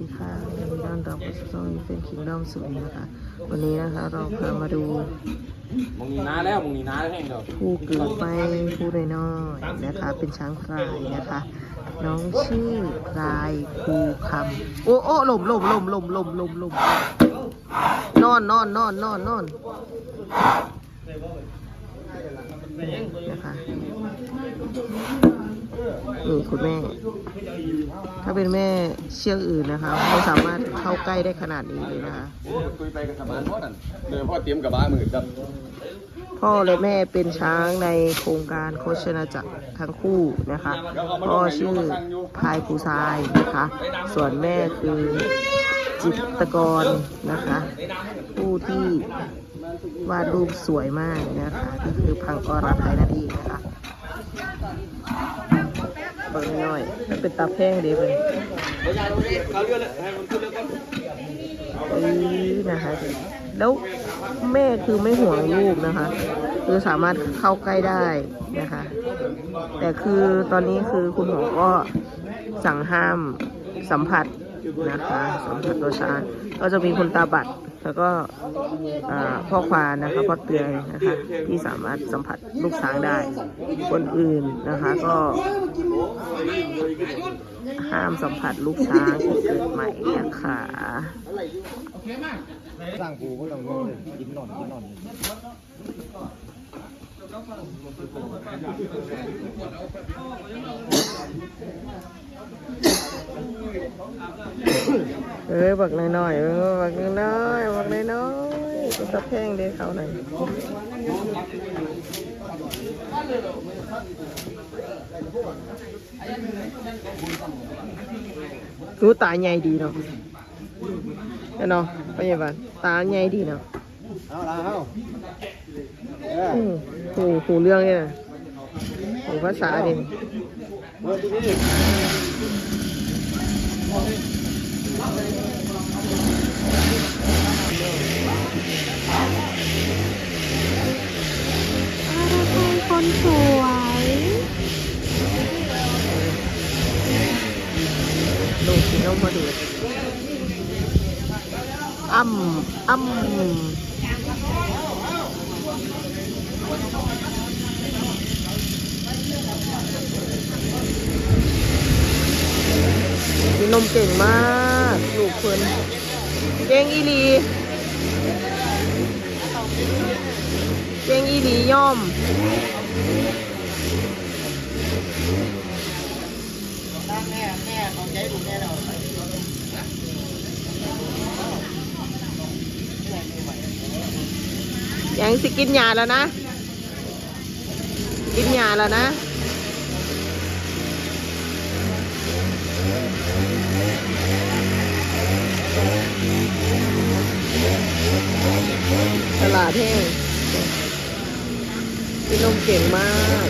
ดีค่ะยินดีต้อนรับเข้าสู่ช่องเฟนคิงดอมสุนนะคะ วันนี้นะคะเราพามาดูมึงนีน้าแล้วมึงนีน้าแล้วแห้งเด้อผู้เกิดไปผู้น้อยๆนะคะ เป็นช้างพลายนะคะ น้องชื่อพลายภูคำโอ้โอ้ลมลมลมลมลมลมลมนอนนอนนอนนอนนอน นะคะนี่คุณแม่ ถ้าเป็นแม่เชือกอื่นนะคะไม่สามารถเข้าใกล้ได้ขนาดนี้เลยนะคะโอ้คุยไปกับสมานพ่อนั่นเดี๋ยวพ่อเตรียมกับบ้ามือครับพ่อและแม่เป็นช้างในโครงการโคชนาจักรทั้งคู่นะคะพ่อชื่อพายภูทรายนะคะ ส่วนแม่คือจิตรกรนะคะ ผู้ที่ วาดรูปสวยมากนะคะก็คือพังอรไทยนั่นเองนะคะเบิ่งหน่อยมันเป็นตาแพ่งเดีเลยเขาเลือกเลยให้มันขึ้นเลยก่อนเอ้ยนะคะ แล้วแม่คือไม่ห่วงลูกนะคะ คือสามารถเข้าใกล้ได้นะคะ แต่คือตอนนี้คือคุณหมอก็สั่งห้ามสัมผัสนะคะสัมผัสตัวช้างก็จะมีคนตาบัด แล้วก็พ่อควานนะคะพ่อเตือนนะคะที่สามารถสัมผัสลูกช้างได้ คนอื่นนะคะก็ห้ามสัมผัสลูกช้างที่เกิดใหม่นะคะสร้างปูก็ต้องเลยกินหนอนกินนอน เอ้ยบักน้อยๆเออบักน้อยๆบักน้อยๆก็ตะแพงเด้เขาหน่อยรู้ตาใหญ่ดีเนาะเนาะพยาบาลตาใหญ่ดีเนาะเอาละเอาหูหูเรื่องเนี่ยนะหูภาษาดิ คนสวยลูกที่น้องมาดูอ้ำอ้ำ นมเก่งมากลูกเพิ่นเก่งอีหลีเก่งอีหลีย่อมแม่แม่ของใจดูแม่เรายังสิกินยาแล้วนะ กินยาแล้วนะ ตลาดแห้งพี่นมเก่งมาก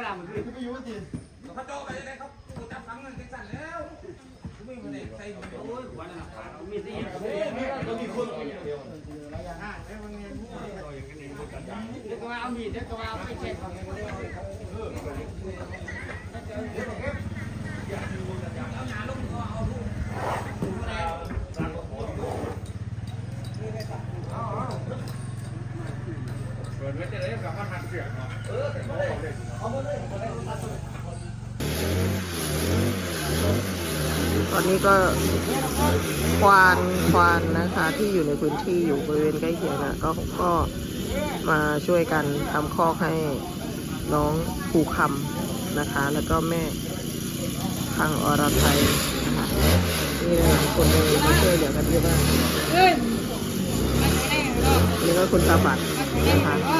ก็ด่าเหมือนกันก็ยุ่งสิเขาโจไปเลยเขาจับฟังเงินติดสั่นแล้วไม่มาเลยใส่หัวโอ้ยหัวน่ะขามีสิเฮ้ยมันมีคนเดียวระยะห้าแล้วมันเนี่ยก็มาเอาหีดแล้วก็มาเอาไปเช็ด ยวันนั้นมีสี่ต้องมีคนเดี๋ยวก็มาเอามีดเดี๋ยวก็มาเอาไปเช็คตอนนี้ก็ควานควานนะคะ ที่อยู่ในพื้นที่อยู่บริเวณใกล้เคียงนะก็ก็มาช่วยกันทำคอกให้น้องภูคำนะคะ แล้วก็แม่พังอรไทยนะคะนี่หลายคนเลยมาช่วยเหลือกันเยอะมากนี่ก็คุณตาบัตรนะคะ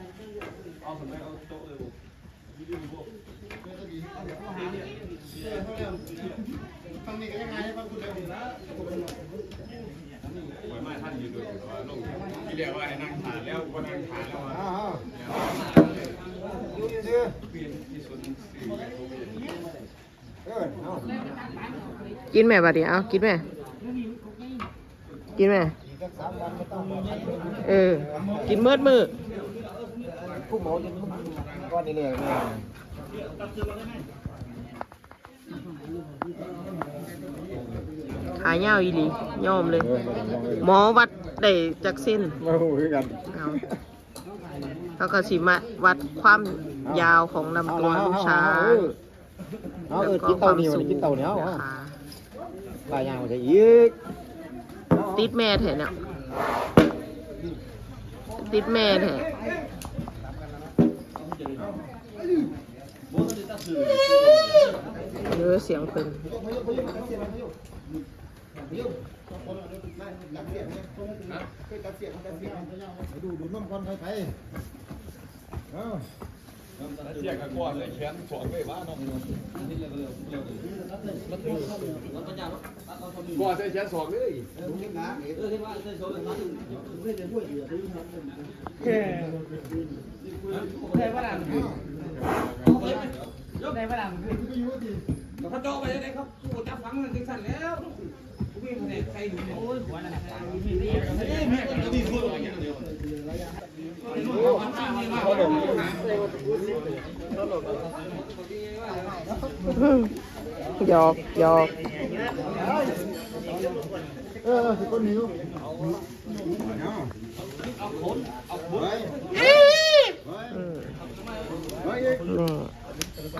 เอาผมไมเอาโต๊ะเลยผมยืนพวกฟังนี่ก็ยังไงฟังคุณเลยนะไว้มาท่านยืนด้วยว่าลงที่เรียกว่าให้นั่งฐานแล้วก็นั่งฐานแล้วอะยืนเด้อเปลี่ยนที่ส่วนสี่เออกินแม่บัดนี้เอากินแม่กินแม่เออ กินเมื่อมือ ผู้หมอจะก้อนนี้เลยเนี่ยขายาวอีหลียอมเลย หมอวัดได้จากเส้นมาหูกันเอาเขาก็สิมาวัดความยาวของลำตัวลูกช้างเอาเออกินเต่าเหนียวกินเต่าเหนียวนะคะลายยางมันจะอีกติดแม่แถเนี่ยติดแม่แถ เยอะเสียงเพิ่นดูดูน้ำก้อนไปไปเอาเทียบกับก้อนเลยแขนสองเลยว่าน้องก้อนใส่แขนสองเลยได้เวลาขึ้นไยกได้ปะล่ะผมก็อยู่ดีแต่เขาโจไปได้ครับกูจับฝังมันจังสั่นแล้วกูมีคะแนนใครอยู่โอ้ยหัวน่ะมีเรียกเอ๊ะมีคนที่พูดอะไรอย่างเดียวหยอกหยอกเออคนหิวเอาขนเอาขน อั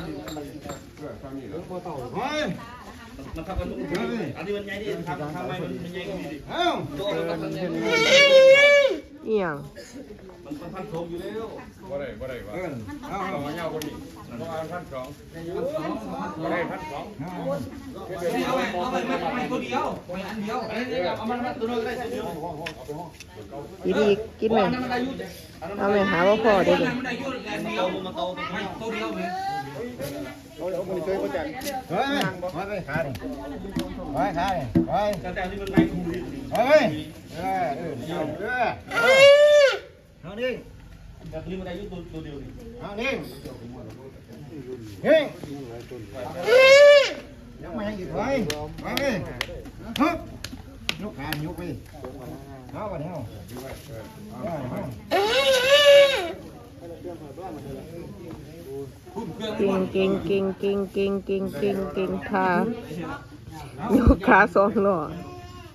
นนี้มันใหญ่ดิทำทำไมมันใหญ่ก็มีดิเอานทำยังไงเอียง มันพันโถอยู่แล้วบ่ได้บ่ได้ว่าเออเอาเอาเงาคนนี้ต้องเอาพันสองบ่ได้พันสองเอาไปเอาไปไม่ตัวเดียวไปอันเดียวเอามันตัวนึงได้เดียวกินอีกกินแม่อันนั้นมันอายุเอาแม่หาว่าพ่อได้เลยมันอายุแต่เดียวมันโตไม่ตัวเดียวเลยเอาเอาคนนี้ช่วยเขาจัดเฮ้ยไปไปขาดิไปขาดิไปแต่ที่มันไม่คุ้มดิเฮ้ยเออเออเดี๋ยว เออเอาดิแต่ที่มันอายุตัวตัวเดียวดิเอาดิเฮ้ยยังไม่ให้หยุดไว้ไปไปฮึบยกขายกไปเอาไปเอาเอาเก่งเก่งเก่งเก่งเก่งเก่งเก่งเก่งขายกขาสองหล่อ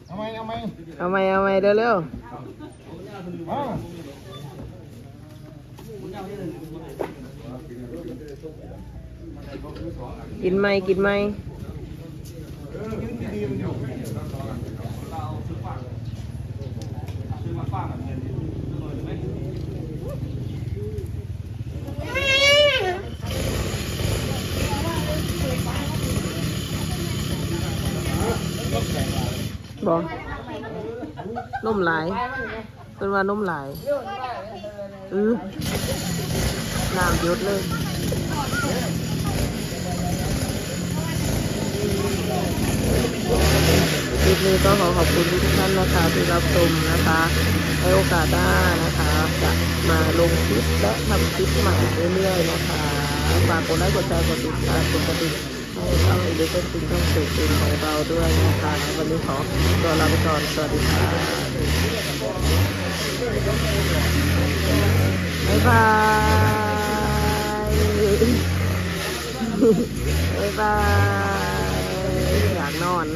เอาไหมเอาไหมเอาไหมเอาไหมเร็วเร็ว กินไหมกินไหมบอกนมหลายเป็นว่านุ่มหลาย อือน้ำหยดเลยคลิปนี้ก็ขอขอบคุณทุกท่านนะคะที่รับชมนะคะในโอกาสหน้านะคะ จะมาลงคลิปและทำคลิปใหม่เรื่อยๆนะคะ ฝากกดไลค์กดแชร์กดติดตามกดกระดิ่ง ให้ช่องอีเดเป็นสิ่งช่องสื่ออื่นของเราด้วยนะคะวันนี้ขอตัวลาไปก่อน สวัสดีค่ะบ๊ายบาย บ๊ายบาย อยากนอน